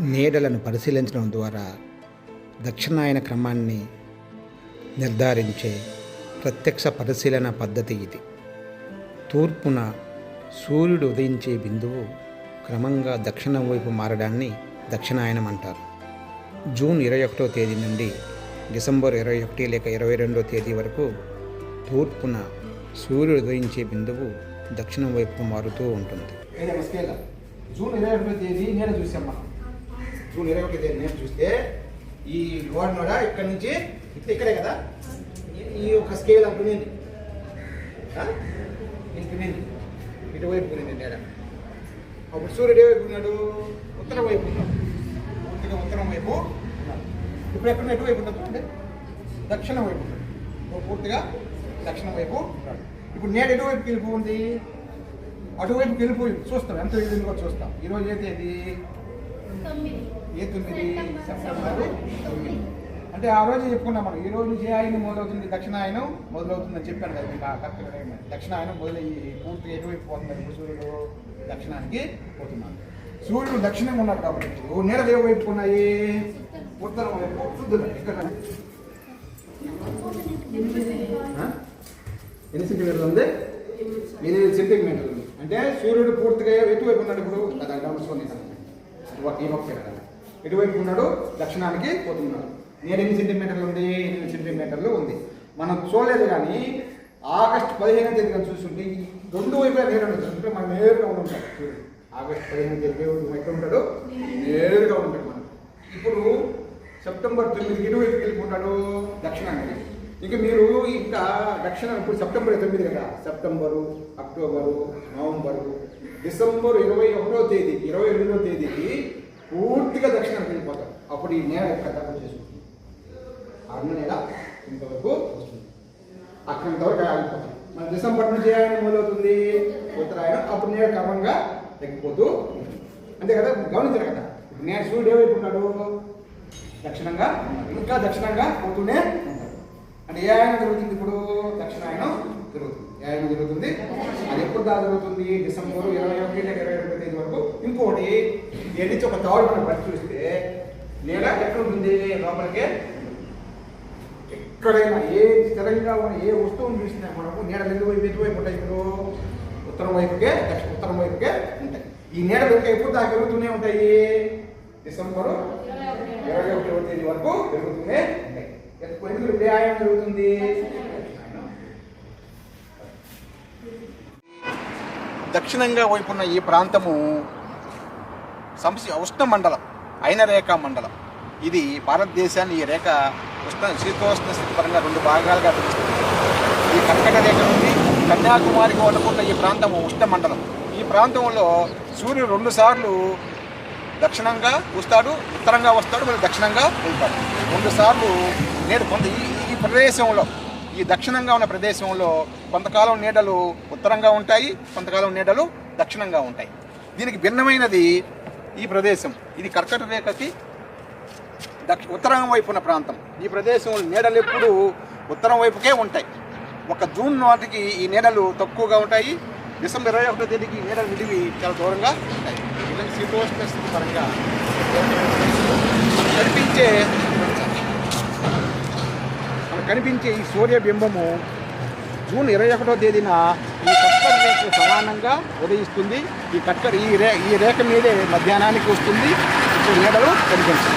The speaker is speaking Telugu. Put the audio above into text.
నీడలను పరిశీలించడం ద్వారా దక్షిణాయన క్రమాన్ని నిర్ధారించే ప్రత్యక్ష పరిశీలన పద్ధతి ఇది. తూర్పున సూర్యుడు ఉదయించే బిందువు క్రమంగా దక్షిణం వైపు మారడాన్ని దక్షిణాయనం అంటారు. జూన్ ఇరవై ఒకటో తేదీ నుండి డిసెంబర్ ఇరవై ఒకటి లేక ఇరవై రెండో తేదీ వరకు తూర్పున సూర్యుడు ఉదయించే బిందువు దక్షిణం వైపు మారుతూ ఉంటుంది. జూన్ ఇరవై ఒకటో తేదీ నేను చూసాం మనం జూన్ ఇరవై ఒకటి నేను చూస్తే ఈ గోడ నోడ ఇక్కడ నుంచి ఇట్లా ఇక్కడే కదా? ఈ- ఈ ఒక స్కేల్ అనుకునేది ఇంకునేది ఇటువైపు కొనింది నేడ అప్పుడు సూర్యుడు ఏ వైపు ఉన్నాడు? ఉత్తరం వైపు ఉన్నాడు. పూర్తిగా ఉత్తరం వైపు ఉన్నాడు. ఇప్పుడు ఎక్కడ ఎటువైపు ఉన్నాడు అంటే దక్షిణం వైపు ఉన్నాడు. పూర్తిగా దక్షిణం వైపు ఉన్నాడు. ఇప్పుడు నేడు ఎటువైపు వెళ్ళిపోయింది అటువైపు వెళ్ళిపోయింది చూస్తాం. ఎంత వెళ్ళింది కూడా చూస్తాం. ఈరోజు అయితే ఇది ఏ తొమ్మిది సెప్టెంబర్? తొమ్మిది. అంటే ఆ రోజు చెప్పుకున్నాం మనం. ఈ రోజు జయాయనం ఆయన మొదలవుతుంది? దక్షిణాయనం మొదలవుతుందని చెప్పాను కదా మీకు ఆ కరెక్ట్గా టైం. దక్షిణాయనం మొదలయ్యి పూర్తిగా ఎటువైపు పోతుంది? సూర్యుడు దక్షిణానికి పోతున్నాను సూర్యుడు దక్షిణం ఉన్నాడు కాబట్టి ఇప్పుడు నీడలు ఏ వైపు ఉన్నాయి? ఉత్తరం వైపు. శుద్ధులు ఇక్కడ ఎన్ని సెంటీమీటర్లు ఉంది? ఎనిమిది సెంటీమీటర్లు. ఉంది అంటే సూర్యుడు పూర్తిగా ఎటువైపు ఉన్నాడు ఇప్పుడు? అది గమనించుకోండి ఈ మొక్క కదా ఎటువైపు ఉన్నాడు దక్షిణానికి పోతున్నాడు. నేను ఎన్ని సెంటీమీటర్లు ఉంది? ఎనిమిది సెంటీమీటర్లు ఉంది. మనం చూడలేదు కానీ ఆగస్ట్ పదిహేను తేదీన చూస్తుంటే ఈ రెండు వైపులా నేరు చూస్తుంటే అంటే మనం నేరుగా ఉండి ఉంటాం ఆగస్ట్ పదిహేను తేదీ ఎక్కడ ఉంటాడు? నేరుగా ఉంటాడు మనం. ఇప్పుడు సెప్టెంబర్ తొమ్మిది ఇరువైపు వెళ్ళిపోతాడు? దక్షిణానికి. ఇక మీరు ఇంకా దక్షిణ ఇప్పుడు సెప్టెంబర్ తొమ్మిది కదా. సెప్టెంబరు అక్టోబరు నవంబరు డిసెంబర్ ఇరవై ఒకటో తేదీ ఇరవై రెండో తేదీకి పూర్తిగా దక్షిణానికి వెళ్ళిపోతాడు అప్పుడు ఈ నేల ఎక్కడ దగ్గర చేసుకుంటుంది. అన్న నెల ఇంతవరకు వస్తుంది. అక్కడ ఇంతవరకు ఆగిపోతుంది. మన డిసెంబర్ నుంచి ఏమైనా మొదలవుతుంది. ఉత్తరాయణం అప్పుడు నేల క్రమంగా తగ్గిపోతూ ఉంటుంది. అంతే కదా? గమనించారు కదా? ఇప్పుడు నేను సూర్యుడు ఏ ఉన్నాడు? దక్షిణంగా ఇంకా దక్షిణంగా పోతూనే ఉంటాడు అంటే ఏ ఆయన జరుగుతుంది ఇప్పుడు. దక్షిణాయనం జరుగుతుంది. ఏ ఆయన జరుగుతుంది. అది ఎప్పుడు దా జరుగుతుంది? డిసెంబర్ ఇరవై ఒకటి ఇరవై ఒకటి తేదీ వరకు. ఇంకోటి దీని నుంచి ఒక తాడు మనం పరిశీలిస్తే చూస్తే నేల ఎక్కడ లోపలికి? ఎక్కడైనా ఏ స్థిరంగా ఉన్న ఏ వస్తువును చూసినా మనకు నీడలు ఎన్ని వైపు ఎటువైపు ఉంటాయి? ఇప్పుడు ఉత్తరం వైపుకే దక్షిణ ఉత్తరం వైపుకే ఉంటాయి. ఈ నీడలు ఇంకా ఎప్పుడు దాకా పెరుగుతూనే ఉంటాయి? డిసెంబరు ఇరవై ఒకటవ తేదీ వరకు పెరుగుతూనే ఉంటాయి. ఎందుకు? ఏ ఆయన జరుగుతుంది? దక్షిణంగా వైపున్న ఈ ప్రాంతము సంశ ఉష్ణ మండలం అయిన రేఖ మండలం. ఇది భారతదేశాన్ని ఈ రేఖ ఉష్ణ శీతోష్ణ స్థితి పరంగా రెండు భాగాలుగా పిలుస్తుంది. ఈ కర్కట రేఖ నుండి కన్యాకుమారికి వదుకున్న ఈ ప్రాంతం ఉష్ణ మండలం. ఈ ప్రాంతంలో సూర్యుడు రెండు సార్లు దక్షిణంగా వస్తాడు ఉత్తరంగా వస్తాడు మళ్ళీ దక్షిణంగా వెళ్తాడు. రెండు సార్లు నేడు కొంత ఈ ఈ ప్రదేశంలో ఈ దక్షిణంగా ఉన్న ప్రదేశంలో కొంతకాలం నీడలు ఉత్తరంగా ఉంటాయి కొంతకాలం నీడలు దక్షిణంగా ఉంటాయి. దీనికి భిన్నమైనది ఈ ప్రదేశం. ఇది కర్కట రేఖకి దక్ష ఉత్తరం వైపు ఉన్న ప్రాంతం. ఈ ప్రదేశంలో నీడలు ఎప్పుడు ఉత్తరం వైపుకే ఉంటాయి. ఒక జూన్ నాటికి ఈ నీడలు తక్కువగా ఉంటాయి. డిసెంబర్ ఇరవై ఒకటో తేదీకి ఈ నీడలు విడివి చాలా దూరంగా ఉంటాయి. ఇలాంటి శీతోష్ణ స్థితి పరంగా కనిపించే మనకు కనిపించే ఈ సూర్యబింబము జూన్ ఇరవై ఒకటో తేదీన ఈ కట్కర్ రేఖకు సమానంగా ఉదయిస్తుంది. ఈ కట్కర్ ఈ రే ఈ రేఖ మీదే మధ్యాహ్నానికి వస్తుంది. ఇప్పుడు నీడలు కనిపించాయి